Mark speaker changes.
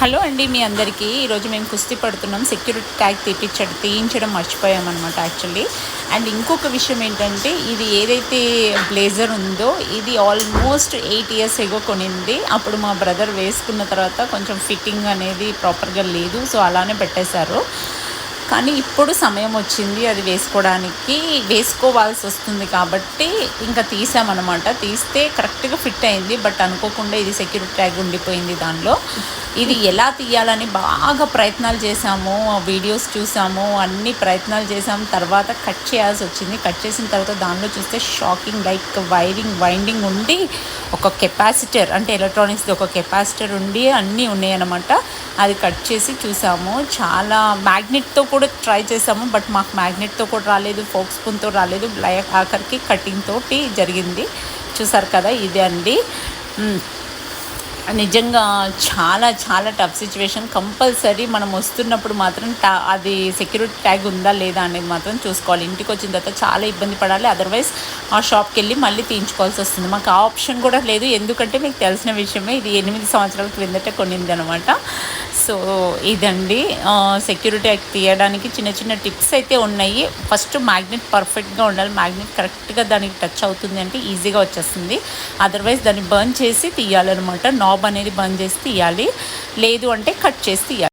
Speaker 1: Hello అండి మీ అందరికీ. ఈరోజు మేము కుస్తీ పడుతున్నాం. సెక్యూరిటీ ట్యాగ్ తెప్పించడం తీయించడం మర్చిపోయామన్నమాట యాక్చువల్లీ. అండ్ ఇంకొక విషయం ఏంటంటే ఇది ఏదైతే బ్లేజర్ ఉందో ఇది ఆల్మోస్ట్ ఎయిట్ ఇయర్స్ ఎగో కొనింది. అప్పుడు మా బ్రదర్ వేసుకున్న తర్వాత కొంచెం ఫిట్టింగ్ అనేది ప్రాపర్గా లేదు. సో అలానే పెట్టేశారు. కానీ ఇప్పుడు సమయం వచ్చింది అది వేసుకోవడానికి. వేసుకోవాల్సి వస్తుంది కాబట్టి ఇంకా తీసామన్నమాట. తీస్తే కరెక్ట్గా ఫిట్ అయింది. బట్ అనుకోకుండా ఇది సెక్యూరిటీ ట్యాగ్ ఉండిపోయింది దానిలో. ఇది ఎలా తీయాలని బాగా ప్రయత్నాలు చేశాము. వీడియోస్ చూసాము. అన్ని ప్రయత్నాలు చేసాము తర్వాత కట్ చేయాల్సి వచ్చింది. కట్ చేసిన తర్వాత దానిలో చూస్తే షాకింగ్ లైక్ వైరింగ్ వైండింగ్ ఉండి ఒక కెపాసిటర్ అంటే ఎలక్ట్రానిక్స్ది ఒక కెపాసిటర్ ఉండి అన్నీ ఉన్నాయన్నమాట. అది కట్ చేసి చూసాము. చాలా మ్యాగ్నెట్తో కూడా కూడా ట్రై చేసాము బట్ మాకు మ్యాగ్నెట్తో కూడా రాలేదు ఫోక్ స్పూన్తో రాలేదు. ఆఖరికి కటింగ్ తోటి జరిగింది. చూసారు కదా ఇదే అండి. నిజంగా చాలా చాలా టఫ్ సిచ్యువేషన్. కంపల్సరీ మనం వస్తున్నప్పుడు మాత్రం టా అది సెక్యూరిటీ ట్యాగ్ ఉందా లేదా అనేది మాత్రం చూసుకోవాలి. ఇంటికి వచ్చిన తర్వాత చాలా ఇబ్బంది పడాలి. అదర్వైజ్ ఆ షాప్కి వెళ్ళి మళ్ళీ తీయించుకోవాల్సి వస్తుంది. మాకు ఆ ఆప్షన్ కూడా లేదు. ఎందుకంటే మీకు తెలిసిన విషయమే ఇది ఎనిమిది సంవత్సరాల క్రిందట కొనింది అనమాట సో ఇదండి. సెక్యూరిటీ తీయడానికి చిన్న చిన్న టిప్స్ అయితే ఉన్నాయి. ఫస్ట్ మ్యాగ్నెట్ పర్ఫెక్ట్గా ఉండాలి. మ్యాగ్నెట్ కరెక్ట్గా దానికి టచ్ అవుతుంది అంటే ఈజీగా వచ్చేస్తుంది. అదర్వైజ్ దాన్ని బర్న్ చేసి తీయాలన్నమాట. నాబ్ అనేది బంద్ చేసి తీయాలి. లేదు అంటే కట్ చేసి తీయాలి.